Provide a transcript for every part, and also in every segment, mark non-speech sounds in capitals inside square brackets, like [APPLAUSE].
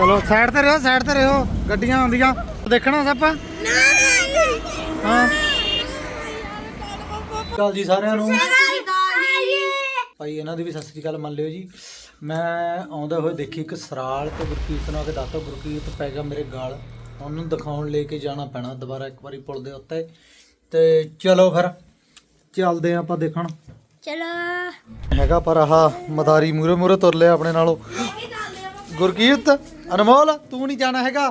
ਚਲੋ ਸਾਈਡ ਤੇ ਰਹੋ ਸਾਈਡ ਤੇ ਰਹੋ ਗੱਡੀਆਂ ਆਉਂਦੀਆਂ ਦੇਖਣਾ ਸੱਪ ਹਾਂ ਕਾਲ ਜੀ ਸਾਰਿਆਂ ਨੂੰ ਭਾਈ ਇਹਨਾਂ ਦੀ ਵੀ ਸਤਿ ਸ੍ਰੀ ਅਕਾਲ ਮੰਨ ਲਿਓ ਜੀ ਮੈਂ ਆਉਂਦਾ ਹੋਏ ਦੇਖੀ ਇੱਕ ਸਰਾਲ ਤੇ ਗੁਰਕੀਰਤ ਨੂੰ ਆ ਕੇ ਦੱਸਤਾ ਗੁਰਕੀਰਤ ਪੈ ਗਿਆ ਮੇਰੇ ਗਾਲ ਉਹਨੂੰ ਦਿਖਾਉਣ ਲੈ ਕੇ ਜਾਣਾ ਪੈਣਾ ਦੁਬਾਰਾ ਇੱਕ ਵਾਰੀ ਪੁਲ ਦੇ ਉੱਤੇ ਤੇ ਚਲੋ ਫਿਰ ਚੱਲਦੇ ਆਂ ਆਪਾਂ ਦੇਖਣ ਚਲੋ ਹੈਗਾ ਪਰ ਆਹ ਮਦਾਰੀ ਮੂਰੇ ਮੂਰੇ ਤੁਰ ਲਿਆ ਆਪਣੇ ਨਾਲੋਂ ਗੁਰਕੀਰਤ ਅਨਮੋਲ ਤੂੰ ਨਹੀਂ ਜਾਣਾ ਹੈਗਾ।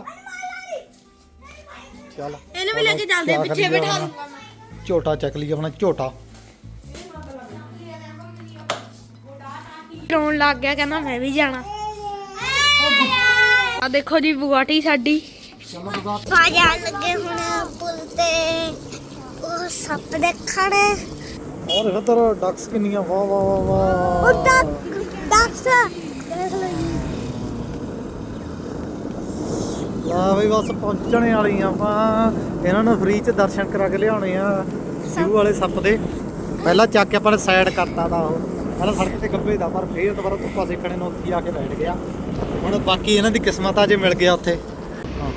ਚੱਲ। ਇਹਨੂੰ ਵੀ ਲੈ ਕੇ ਚੱਲਦੇ ਕਿਆ ਪਿੱਛੇ ਬਿਠਾ ਹੁਣ? ਦੂੰਗਾ ਮੈਂ। ਝੋਟਾ ਚੱਕ ਲਈ ਆਪਣਾ ਝੋਟਾ। ਰੋਣ ਲੱਗ ਗਿਆ ਕਹਿੰਦਾ ਮੈਂ ਵੀ ਜਾਣਾ। ਆ ਦੇਖੋ ਜੀ ਬੁਗਾਟੀ ਸਾਡੀ। ਬਗਾ ਪਾਜਾ ਲੱਗੇ ਹੁਣ ਪੁੱਲ ਤੇ। ਉਹ ਸੱਪ ਦੇਖਣ। ਔਰ ਇਹ ਤਰ ਡਕਸ ਕਿੰਨੀਆਂ ਵਾਹ ਵਾਹ ਵਾਹ ਵਾਹ। ਉਹ ਡਾਕਸ ਦੇਖ ਲਓ ਲਾ ਬਈ ਬਸ ਪਹੁੰਚਣੇ ਵਾਲੀਆਂ ਆਪਾਂ। ਇਹਨਾਂ ਨੂੰ ਫ੍ਰੀ ਚ ਦਰਸ਼ਨ ਕਰਾ ਕੇ ਲਿਆਉਣੇ ਆ। ਸਿਊ ਵਾਲੇ ਸੱਪ ਦੇ। ਪਹਿਲਾਂ ਚੱਕ ਕੇ ਆਪਾਂ ਨੇ ਸਾਈਡ ਕਰਤਾ ਦਾ ਉਹ। ਪਹਿਲਾਂ ਸੜਕ ਤੇ ਗੱਬੇ ਦਾ, ਪਰ ਫੇਰ ਦੁਬਾਰਾ ਧੁੱਪਾ ਸੇਕਣੇ ਨੂੰ ਉੱਥੇ ਆ ਕੇ ਬੈਠ ਗਿਆ। ਹੁਣ ਬਾਕੀ ਇਹਨਾਂ ਦੀ ਕਿਸਮਤ ਆ ਜੇ ਮਿਲ ਗਿਆ ਉੱਥੇ। ਹਾਂ।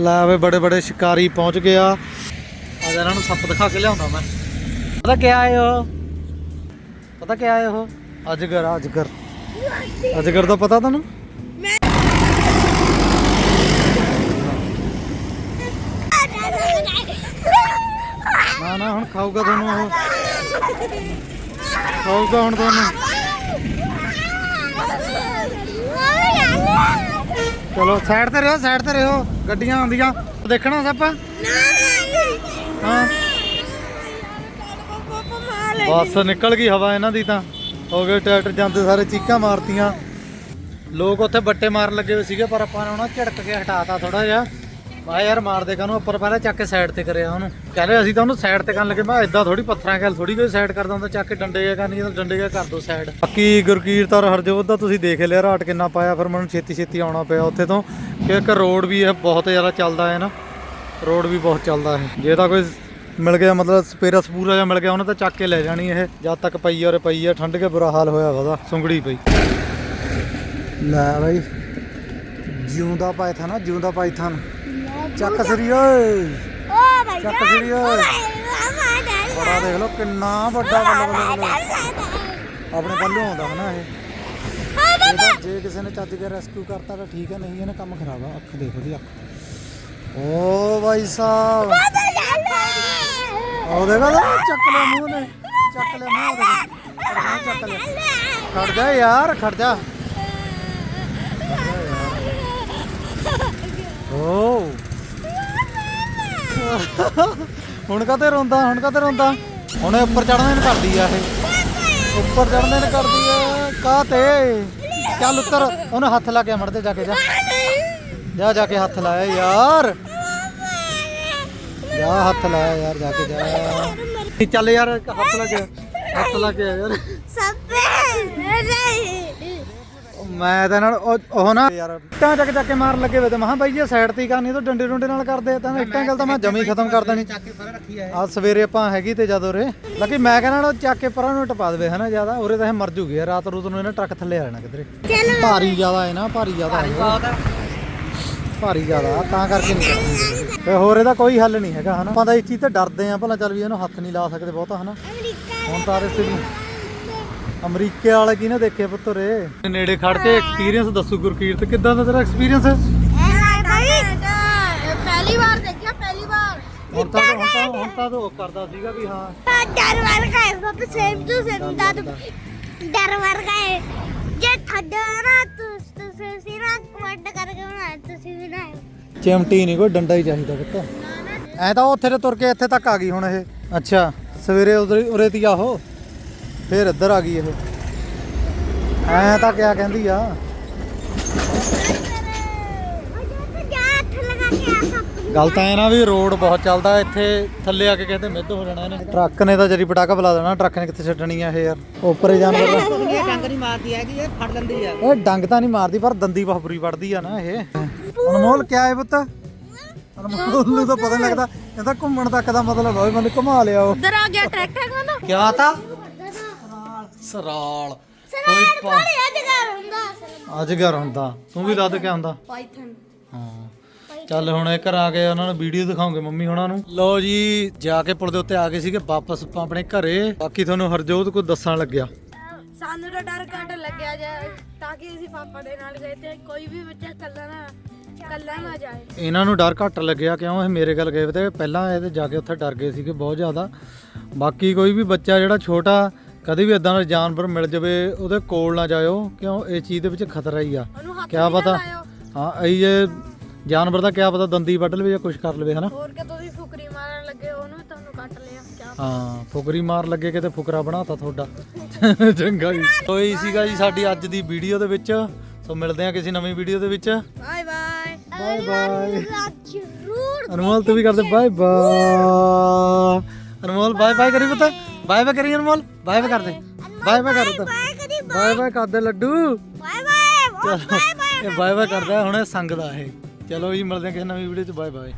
ਲੈ ਵੇ ਬੜੇ ਬੜੇ ਸ਼ਿਕਾਰੀ ਪਹੁੰਚ ਗਿਆ ਅੱਜ ਇਹਨਾਂ ਨੂੰ ਸੱਪ ਦਿਖਾ ਕੇ ਲਿਆਉਂਦਾ ਮੈਂ। ਪਤਾ ਕਿਆ ਹੈ ਉਹ? ਪਤਾ ਕਿਆ ਆਏ ਉਹ? ਅਜਗਰ ਅਜਗਰ। ਅਜਗਰ ਦਾ ਪਤਾ ਤੁਹਾਨੂੰ? ਨਾ ਹੁਣ ਖਾਊਗਾ ਤੁਹਾਨੂੰ ਉਹ। ਖਾਊਗਾ ਹੁਣ ਤੁਹਾਨੂੰ। ਚਲੋ ਸਾਈਡ ਤੇ ਰਹੋ ਸਾਈਡ ਤੇ ਰਹੋ। ਗੱਡੀਆਂ ਆਉਂਦੀਆਂ। ਦੇਖਣਾ ਸੱਪ ਹਾਂ। ਬੱਸ ਨਿਕਲ ਗਈ ਹਵਾ ਇਹਨਾਂ ਦੀ ਤਾਂ। ਹੋ ਗਏ ਟਰੈਕਟਰ ਜਾਂਦੇ ਸਾਰੇ ਚੀਕਾਂ ਮਾਰਤੀਆਂ। ਲੋਕ ਉੱਥੇ ਬੱਟੇ ਮਾਰਨ ਲੱਗੇ ਹੋਏ ਸੀਗੇ, ਪਰ ਆਪਾਂ ਨੇ ਉਹਨਾਂ ਝੜਕ ਕੇ ਹਟਾਤਾ ਥੋੜਾ ਜਿਹਾ। ਮੈਂ ਯਾਰ ਮਾਰਦੇ ਕਾਨੂੰ ਉੱਪਰ ਪਹਿਲਾਂ ਚੱਕ ਕੇ ਸਾਈਡ ਤੇ ਕਰਿਆ ਉਹਨੂੰ। ਕਹਿੰਦੇ ਅਸੀਂ ਤਾਂ ਉਹਨੂੰ ਸਾਈਡ ਤੇ ਕਰਨ ਲੱਗੇ। ਮੈਂ ਇਦਾਂ ਥੋੜੀ ਪੱਥਰਾਂ ਗੱਲ ਥੋੜੀ ਕੋਈ ਸਾਈਡ ਕਰਦਾ ਹੁੰਦਾ, ਚੱਕ ਕੇ ਡੰਡੇ ਜਿਹਾ ਕਰਨੀ ਤਾਂ ਡੰਡੇ ਜਿਹਾ ਕਰ ਦੋ ਸਾਈਡ ਬਾਕੀ ਗੁਰਕੀਰਤ ਔਰ ਹਰਜੋਤ ਦਾ ਤੁਸੀਂ ਦੇਖ ਲਿਆ, ਰਾਟ ਕਿੰਨਾ ਪਾਇਆ, ਫਿਰ ਮੈਨੂੰ ਛੇਤੀ ਛੇਤੀ ਆਉਣਾ ਪਿਆ ਉੱਥੇ ਤੋਂ। ਕਿ ਇੱਕ ਰੋਡ ਵੀ ਇਹ ਬਹੁਤ ਜ਼ਿਆਦਾ ਚੱਲਦਾ ਹੈ ਨਾ। ਰੋਡ ਵੀ ਬਹੁਤ ਚੱਲਦਾ ਹੈ। ਜੇ ਤਾਂ ਕੋਈ ਮਿਲ ਗਿਆ, ਮਤਲਬ ਸਪੇਰਾ ਸਪੂਰਾ ਜਾਂ ਮਿਲ ਗਿਆ, ਉਹਨੇ ਤਾਂ ਚੱਕ ਕੇ ਲੈ ਜਾਣੀ ਇਹ। ਜਦ ਤੱਕ ਪਈ ਔਰ ਪਈ ਆ, ਠੰਡ ਕੇ ਬੁਰਾ ਹਾਲ ਹੋਇਆ ਵਦਾ ਸੁੰਗੜੀ ਪਈ। ਲੈ ਬਾਈ ਜਿਉਂਦਾ ਪਾਇਥਾ ਨਾ ਜਿਉਂਦਾ ਪਾਇਥਨ। ਚੱਕ ਸਰੀ ਓਏ ਓ ਭਾਈ ਚੱਕ ਸਰੀ ਓਏ ਬੜਾ ਦੇਖ ਲਓ ਕਿੰਨਾ ਵੱਡਾ ਬੱਲੇ ਬੱਲੇ ਬੱਲੇ ਆਪਣੇ ਪੱਲੋਂ ਆਉਂਦਾ ਹਨਾ ਇਹ ਇਹ ਤਾਂ ਜੇ ਕਿਸੇ ਨੇ ਚੱਜ ਕੇ ਰੈਸਕਿਊ ਕਰਤਾ ਤਾਂ ਠੀਕ ਹੈ ਨਹੀਂ ਇਹਨੇ ਕੰਮ ਖਰਾਬ ਆ ਅੱਖ ਦੇਖੋ ਦੀ ਅੱਖ ਓ ਭਾਈ ਸਾਹਿਬ ਉਹ ਦੇਖੋ ਨਾ, ਚੱਕ ਲਿਆ ਮੂੰਹ ਨੇ ਚੱਕ ਲਿਆ ਮੂੰਹ ਉਹਦੇ ਚੱਕ ਲਿਆ ਖੜ ਜਾ ਯਾਰ ਖੜ ਜਾ ਓ [LAUGHS] ਹੁਣ ਕਾਤੇ ਰੋਂਦਾ, ਹੁਣ ਕਾਤੇ ਰੋਂਦਾ? ਹੁਣ ਇਹ ਉੱਪਰ ਚੜਨੇ ਨੂੰ ਕਰਦੀ ਆ ਇਹ। ਉੱਪਰ ਚੜਨੇ ਨੂੰ ਕਰਦੀ ਆ ਕਾਤੇ ਚੱਲ ਉੱਤਰ, ਉਹਨੂੰ ਹੱਥ ਲਾ ਕੇ ਮੜਦੇ ਜਾ ਕੇ ਜਾ। ਜਾ ਜਾ ਕੇ ਹੱਥ ਲਾਇਆ ਯਾਰ। ਜਾ, ਹੱਥ ਲਾਇਆ ਯਾਰ, ਜਾ ਕੇ ਜਾ। ਚੱਲ ਯਾਰ, ਹੱਥ ਲਾ ਕੇ, ਹੱਥ ਲਾ ਕੇ ਆ ਯਾਰ। ਸੱਪ ਉਹ ਮੈਂ ਤਾਂ ਨਾਲ ਉਹ ਉਹ ਨਾ ਯਾਰ ਇੱਟਾਂ ਚੱਕ ਚੱਕ ਕੇ ਮਾਰਨ ਲੱਗੇ ਵੇ ਤੇ ਮਹਾ ਬਾਈ ਜੀ ਸਾਈਡ ਤੇ ਹੀ ਕਰਨੀ ਤਾਂ ਡੰਡੇ ਡੁੰਡੇ ਨਾਲ ਕਰਦੇ ਤਾਂ ਇੱਟਾਂ ਗੱਲ ਤਾਂ ਮੈਂ ਜਮੀ ਖਤਮ ਕਰ ਦੇਣੀ। ਆ ਸਵੇਰੇ ਆਪਾਂ ਹੈਗੀ ਤੇ ਜਦ ਉਰੇ ਲੱਗੀ ਮੈਂ ਕਹਿੰਦਾ ਨਾ ਚੱਕ ਕੇ ਪਰਾਂ ਨੂੰ ਟਪਾ ਦੇਵੇ ਹਨਾ ਜ਼ਿਆਦਾ ਉਰੇ ਤਾਂ ਇਹ ਮਰ ਜੂਗੀ ਯਾਰ, ਰਾਤ ਰੂਤ ਨੂੰ ਇਹਨਾਂ ਟਰੱਕ ਥੱਲੇ ਆ ਜਾਣਾ ਕਿਧਰੇ। ਭਾਰੀ ਜ਼ਿਆਦਾ ਹੈ ਨਾ ਭਾਰੀ ਜ਼ਿਆਦਾ ਹੈ। ਭਾਰੀ ਜ਼ਿਆਦਾ ਤਾਂ ਕਰਕੇ ਨਹੀਂ ਕਰਦੇ ਤੇ ਹੋਰ ਇਹਦਾ ਕੋਈ ਹੱਲ ਨਹੀਂ ਹੈਗਾ ਹਨਾ। ਆਪਾਂ ਤਾਂ ਇਸ ਚੀਜ਼ ਤੇ ਡਰਦੇ ਆ ਭਲਾ ਚੱਲ ਵੀ ਇਹਨੂੰ ਹੱਥ ਨਹੀਂ ਲਾ ਸਕਦੇ ਬਹੁਤਾ ਹਨਾ। ਹੁਣ ਤਾਂ ਰਿਸੇ ਨੂੰ ਅਮਰੀਕੇ ਵਾਲੇ ਕੀ ਨਾ ਦੇਖੇ ਪੁੱਤਰੇ ਨੇੜੇ ਖੜ ਕੇ ਐਕਸਪੀਰੀਅੰਸ ਦੱਸੂ ਗੁਰਕੀਰਤ ਕਿੱਦਾਂ ਦਾ ਤੇਰਾ ਐਕਸਪੀਰੀਅੰਸ ਪਹਿਲੀ ਵਾਰ ਦੇਖਿਆ ਪਹਿਲੀ ਵਾਰ। ਹੁਣ ਤਾਂ ਹੁਣ ਤਾਂ ਹੁਣ ਤਾਂ ਉਹ ਕਰਦਾ ਸੀਗਾ ਵੀ ਹਾਂ। ਡਰ ਵਰਗਾ ਹੈ ਸੱਪ ਸੇਮ ਟੂ ਸੇਮ ਦਾ ਡਰ ਵਰਗਾ ਹੈ ਜੇ ਥੱਡਾ ਨਾ ਤੁਸੀਂ ਤੁਸੀਂ ਸੀ ਨਾ ਕਮੈਂਟ ਕਰਕੇ ਬਣਾਇਆ ਤੁਸੀਂ ਵੀ ਨਾ ਚਿਮਟੀ ਨਹੀਂ ਕੋਈ ਡੰਡਾ ਹੀ ਚਾਹੀਦਾ ਪੁੱਤ। ਐ ਤਾਂ ਉੱਥੇ ਤੇ ਤੁਰ ਕੇ ਇੱਥੇ ਤੱਕ ਆ ਗਈ ਹੁਣ ਇਹ। ਅੱਛਾ ਸਵੇਰੇ ਉਧਰ ਉਰੇ ਦੀ ਆਹੋ। ਫੇਰ ਇੱਧਰ ਆ ਗਈ ਇਹ। ਐ ਤਾਂ ਕਿਆ ਕਹਿੰਦੀ ਆ? ਗੱਲ ਤਾਂ ਇਹ ਨਾ ਵੀ ਰੋਡ ਬਹੁਤ ਚੱਲਦਾ ਇੱਥੇ ਥੱਲੇ ਆ ਕੇ ਕਹਿੰਦੇ ਮਿੱਧ ਹੋ ਜਾਣਾ ਇਹਨੇ। ਟਰੱਕ ਨੇ ਤਾਂ ਜਰੀ ਪਟਾਕਾ ਬੁਲਾ ਦੇਣਾ ਟਰੱਕ ਨੇ ਕਿੱਥੇ ਛੱਡਣੀ ਆ ਇਹ ਯਾਰ। ਉੱਪਰੇ ਜਾਨਵਰ ਦਾ ਇਹ ਡੰਗ ਨਹੀਂ ਮਾਰਦੀ ਹੈਗੀ ਇਹ ਫੜ ਲੈਂਦੀ ਆ ਇਹ ਡੰਗ ਤਾਂ ਨਹੀਂ ਮਾਰਦੀ ਪਰ ਦੰਦੀ ਬਹੁਤ ਬੁਰੀ ਵੜਦੀ ਆ ਨਾ ਇਹ। ਅਨਮੋਲ ਕਿਆ ਹੈ ਪੁੱਤ? ਅਨਮੋਲ ਨੂੰ ਤਾਂ ਪਤਾ ਨਹੀਂ ਲੱਗਦਾ ਇਹ ਤਾਂ ਘੁੰਮਣ ਤੱਕ ਦਾ ਮਤਲਬ ਹੋਵੇ ਮੈਨੂੰ ਘੁਮਾ ਲਿਆ ਉਹ ਉਧਰ ਆ ਗਿਆ ਟਰੈਕਟਰ ਕਹਿੰਦਾ ਕਿਆ ਤਾ? ਸਰਾਲ। ਕੋਈ ਪਾ- ਅਜਗਰ ਹੁੰਦਾ ਅਜਗਰ ਹੁੰਦਾ। ਤੂੰ ਵੀ ਦੱਸ ਕੇ ਆਉਂਦਾ ਪਾਈਥਨ। ਹਾਂ। ਚੱਲ ਹੁਣ ਇਹ ਘਰ ਆ ਕੇ ਉਹਨਾਂ ਨੂੰ ਵੀਡੀਓ ਦਿਖਾਉਂਗੇ ਮੰਮੀ ਹੁਣਾਂ ਨੂੰ। ਲੋ ਜੀ ਜਾ ਕੇ ਪੁਲ ਦੇ ਉੱਤੇ ਆ ਗਏ ਸੀਗੇ ਵਾਪਸ ਆਪਾਂ ਆਪਣੇ ਘਰੇ। ਬਾਕੀ ਤੁਹਾਨੂੰ ਹਰਜੋਤ ਕੋਈ ਦੱਸਣ ਲੱਗਿਆ। ਸਾਨੂੰ ਤਾਂ ਡਰ ਘੱਟ ਲੱਗਿਆ ਜਾ ਤਾਂ ਕਿ ਅਸੀਂ ਪਾਪਾ ਦੇ ਨਾਲ ਗਏ ਤੇ ਕੋਈ ਵੀ ਬੱਚਾ ਕੱਲਾ ਨਾ ਕੱਲਾ ਨਾ ਜਾਏ। ਇਹਨਾਂ ਨੂੰ ਡਰ ਘੱਟ ਲੱਗਿਆ ਕਿਉਂ? ਇਹ ਮੇਰੇ ਗੱਲ ਗਏ ਤੇ ਪਹਿਲਾਂ ਇਹ ਤੇ ਜਾ ਕੇ ਉੱਥੇ ਡਰ ਗਏ ਸੀਗੇ ਬਹੁਤ ਜ਼ਿਆਦਾ। ਬਾਕੀ ਕੋਈ ਵੀ ਬੱਚਾ ਜਿਹੜਾ ਛੋਟਾ ਕਦੇ ਵੀ ਇਦਾਂ ਦਾ ਜਾਨਵਰ ਮਿਲ ਜਾਵੇ ਉਹਦੇ ਕੋਲ ਨਾ ਜਾਇਓ ਕਿਉਂ? ਇਹ ਚੀਜ਼ ਦੇ ਵਿੱਚ ਖਤਰਾ ਹੀ ਆ। ਉਹਨੂੰ ਹੱਥ ਕਿਆ ਵੀ ਨਾ ਪਤਾ? ਲਾਇਓ। ਹਾਂ ਇਹ ਜੇ ਜਾਨਵਰ ਦਾ ਕਿਆ ਪਤਾ ਦੰਦੀ ਵੱਢ ਲਵੇ ਜਾਂ ਕੁਝ ਕਰ ਲਵੇ ਹਨਾ? ਹੋਰ ਕਿ ਤੁਸੀਂ ਫੁਕਰੀ ਮਾਰਨ ਲੱਗੇ ਉਹਨੂੰ ਵੀ ਤੁਹਾਨੂੰ ਕੱਟ ਲਿਆ ਕਿਆ ਹਾਂ ਫੁਕਰੀ ਮਾਰ ਲੱਗੇ ਕਿਤੇ ਫੁਕਰਾ ਬਣਾਤਾ ਤੁਹਾਡਾ। [LAUGHS] ਚੰਗਾ ਜੀ। ਕੋਈ ਸੀਗਾ ਜੀ ਸਾਡੀ ਅੱਜ ਦੀ ਵੀਡੀਓ ਦੇ ਵਿੱਚ। ਸੋ ਮਿਲਦੇ ਆ ਕਿਸੇ ਨਵੀਂ ਵੀਡੀਓ ਦੇ ਵਿੱਚ। Bye bye. Bye bye. ਜ਼ਰੂਰ ਅਨਮੋਲ ਤੂੰ ਵੀ ਕਰਦੇ bye bye. Anmol bye bye ਕਰੀ ਪਤਾ। ਬਾਏ ਬਾਏ ਕਰੀ ਅਨਮੋਲ ਬਾਏ ਬਾਏ ਕਰਦੇ। ਬਾਏ ਬਾਏ ਕਰ ਬਾਏ। ਬਾਏ ਕਰਦੇ Laddu. Bye bye bye bye ਕਰਦਾ। ਹੁਣ ਇਹ ਸੰਗਦਾ ਇਹ। ਚਲੋ ਜੀ ਮਿਲਦੇ ਕਿਸੇ ਨਵੀਂ ਵੀਡੀਓ ਚ। Bye bye.